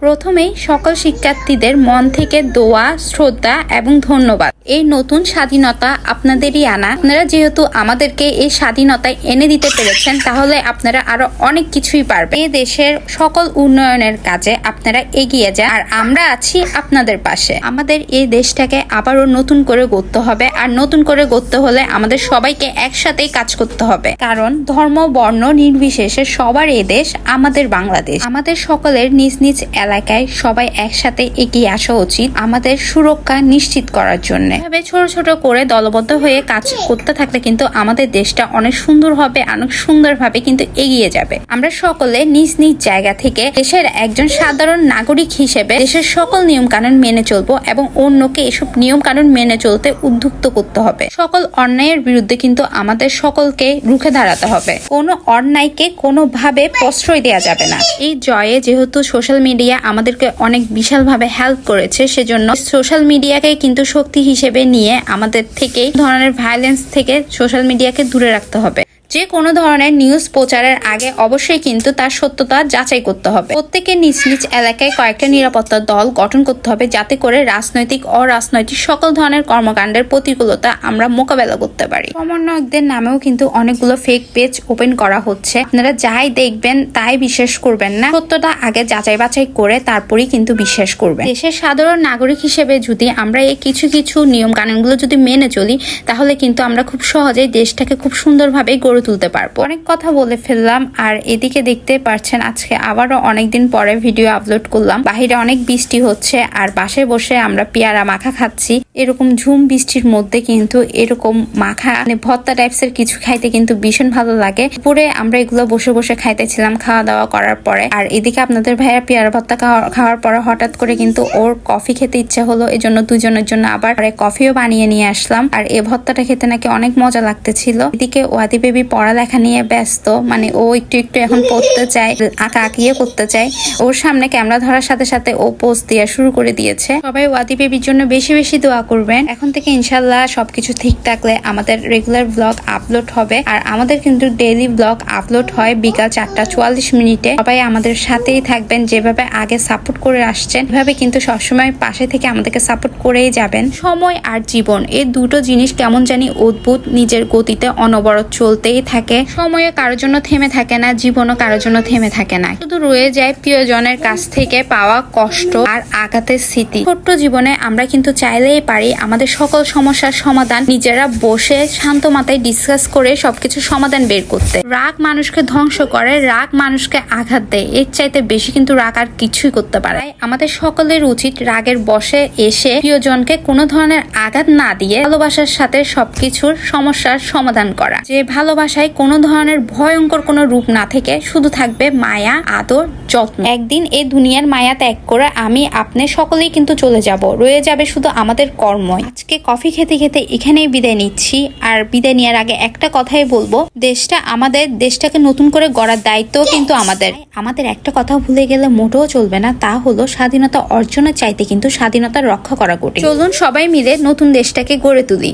প্রথমেই সকল শিক্ষার্থীদের মন থেকে দোয়া, শ্রদ্ধা এবং ধন্যবাদ। এই নতুন স্বাধীনতা আপনাদেরই আনা। আপনারা যেহেতু আমাদেরকে এই স্বাধীনতায় এনে দিতে পেরেছেন, তাহলে আপনারা আরও অনেক কিছুই পারবেন। এই দেশের সকল উন্নয়নের কাজে আপনারা এগিয়ে যান আর আমরা আছি আপনাদের পাশে। আমাদের এই দেশটাকে আবারও নতুন করে গড়তে হবে আর নতুন করে গড়তে হলে আমাদের সবাইকে একসাথেই কাজ করতে হবে। কারণ ধর্ম, বর্ণ নির্বিশেষে সবার এই দেশ আমাদের বাংলাদেশ। আমাদের সকলের নিজ নিজ এলাকায় সবাই একসাথে এগিয়ে আসা উচিত আমাদের সুরক্ষা নিশ্চিত করার জন্য। এভাবে ছোট ছোট করে দলবদ্ধ হয়ে কাজ করতে থাকলে কিন্তু আমাদের দেশটা অনেক সুন্দর হবে অনেক সুন্দরভাবে কিন্তু এগিয়ে যাবে। আমরা সকলে নিজ নিজ জায়গা থেকে দেশের একজন সাধারণ নাগরিক হিসেবে দেশের সকল নিয়ম কানুন মেনে চলবো এবং অন্যকে এসব নিয়ম কানুন মেনে চলতে উদ্যুক্ত করতে হবে। সকল অন্যায়ের বিরুদ্ধে কিন্তু আমাদের সকলকে রুখে দাঁড়াতে হবে। কোনো অন্যায়কে কোনোভাবে প্রশ্রয় দেওয়া যাবে না। এই জয়ে যেহেতু সোশ্যাল মিডিয়া আমাদেরকে অনেক বিশালভাবে হেল্প করেছে, সেজন্য সোশ্যাল মিডিয়াকে কিন্তু শক্তি হিসেবে নিয়ে আমাদের থেকে এই ধরনের ভায়োলেন্স থেকে সোশ্যাল মিডিয়াকে দূরে রাখতে হবে। যে কোনো ধরনের নিউজ প্রচারের আগে অবশ্যই কিন্তু তার সত্যতা যাচাই করতে হবে। প্রত্যেকের নিজ নিজ এলাকায় কয়েকটা নিরাপত্তা দল গঠন করতে হবে যাতে করে রাজনৈতিক, অরাজনৈতিক সকল ধরনের কর্মকাণ্ডের প্রতিকূলতা আমরা মোকাবেলা করতে পারি। সমন্বয়কদের নামেও কিন্তু অনেকগুলো ফেক পেজ ওপেন করা হচ্ছে। আপনারা যাই দেখবেন তাই বিশ্বাস করবেন না। সত্যটা আগে যাচাই বাছাই করে তারপরেই কিন্তু বিশ্বাস করবেন। দেশের সাধারণ নাগরিক হিসেবে যদি আমরা এই কিছু কিছু নিয়ম কানুনগুলো যদি মেনে চলি, তাহলে কিন্তু আমরা খুব সহজেই দেশটাকে খুব সুন্দরভাবে গড়ে তুলতে পারব। অনেক কথা বলে ফেললাম আর এদিকে দেখতে পারছেন আজকে আবারও অনেকদিন পরে ভিডিও আপলোড করলাম। বাহিরে অনেক বৃষ্টি হচ্ছে আর বাসায় বসে আমরা পেয়ারা মাখা খাচ্ছি। এরকম ঝুম বৃষ্টির মধ্যে কিন্তু এরকম মাখা মানে ভত্তা টাইপস এর কিছু খাইতে কিন্তু ভীষণ ভালো লাগে। পরে আমরা এগুলো বসে বসে খাইতেছিলাম খাওয়া দাওয়া করার পরে। আর এদিকে আপনাদের ভাইয়া পেয়ারা ভত্তা খাওয়া- খাওয়ার পরে হঠাৎ করে কিন্তু ওর কফি খেতে ইচ্ছে হলো। এই জন্য দুজনের জন্য আবার কফিও বানিয়ে নিয়ে আসলাম। আর এ ভত্তাটা খেতে নাকি অনেক মজা লাগতেছিল। এদিকে ওয়াদি বেবি পড়ালেখা নিয়ে ব্যস্ত মানে ও একটু একটু এখন পড়তে চায়, আঁকা আঁকিয়ে করতে চায়। ওর সামনে ক্যামেরা ধরার সাথে সাথে ও পোস্ট দেওয়া শুরু করে দিয়েছে। সবাই ওয়াদি বেবির জন্য বেশি বেশি দোয়া করবেন। এখন থেকে ইনশাল্লাহ সবকিছু ঠিক থাকলে আমাদের রেগুলার ব্লগ আপলোড হবে। আর আমাদের কিন্তু ডেইলি ব্লগ আপলোড হয় বিকাল চারটা চুয়াল্লিশ মিনিটে। সবাই আমাদের সাথেই থাকবেন, যেভাবে আগে সাপোর্ট করে আসছেন, এভাবে কিন্তু সবসময় পাশে থেকে আমাদেরকে সাপোর্ট করেই যাবেন। সময় আর জীবন, এই দুটো জিনিস কেমন জানি অদ্ভুত, নিজের গতিতে অনবরত চলতেই থাকে। সময়ে কারোর জন্য থেমে থাকে না, জীবনও কারোর জন্য থেমে থাকে না। শুধু রয়ে যায় প্রিয়জনের কাছ থেকে পাওয়া কষ্ট আর আঘাতের স্মৃতি। ছোট্ট জীবনে আমরা কিন্তু চাইলেই পারি। আমাদের সকল সমস্যার সমাধান নিজেরা বসে শান্ত মাথায় ডিসকাস করে সবকিছু সমাধান বের করতে। রাগ মানুষকে ধ্বংস করে, রাগ মানুষকে আঘাত দেয়। এর চাইতে বেশি কিন্তু রাগ আর কিছুই করতে পারে আমাদের সকলের উচিত রাগের বসে এসে প্রিয়জনকে কোনো ধরনের আঘাত না দিয়ে ভালোবাসার সাথে সবকিছুর সমস্যার সমাধান করা। যে ভালোবাসায় কোনো ধরনের ভয়ঙ্কর কোনো রূপ না থেকে শুধু থাকবে মায়া, আদর, যত্ন। একদিন এই দুনিয়ার মায়া ত্যাগ করে আমি আপনি সকলেই কিন্তু চলে যাব। রয়ে যাবে শুধু আমাদের কর্মই। আজকে কফি খেতে খেতে এখানেই বিদায় নিচ্ছি। আর বিদায় নেওয়ার আগে একটা কথাই বলব। দেশটা আমাদের দেশটাকে নতুন করে গড়ার দায়িত্ব কিন্তু আমাদের। আমাদের একটা কথা ভুলে গেলে মোটেও চলবে না তা হলো স্বাধীনতা অর্জনের চাইতে কিন্তু স্বাধীনতা রক্ষা করা কঠিন। চলুন সবাই মিলে নতুন দেশটাকে গড়ে তুলি।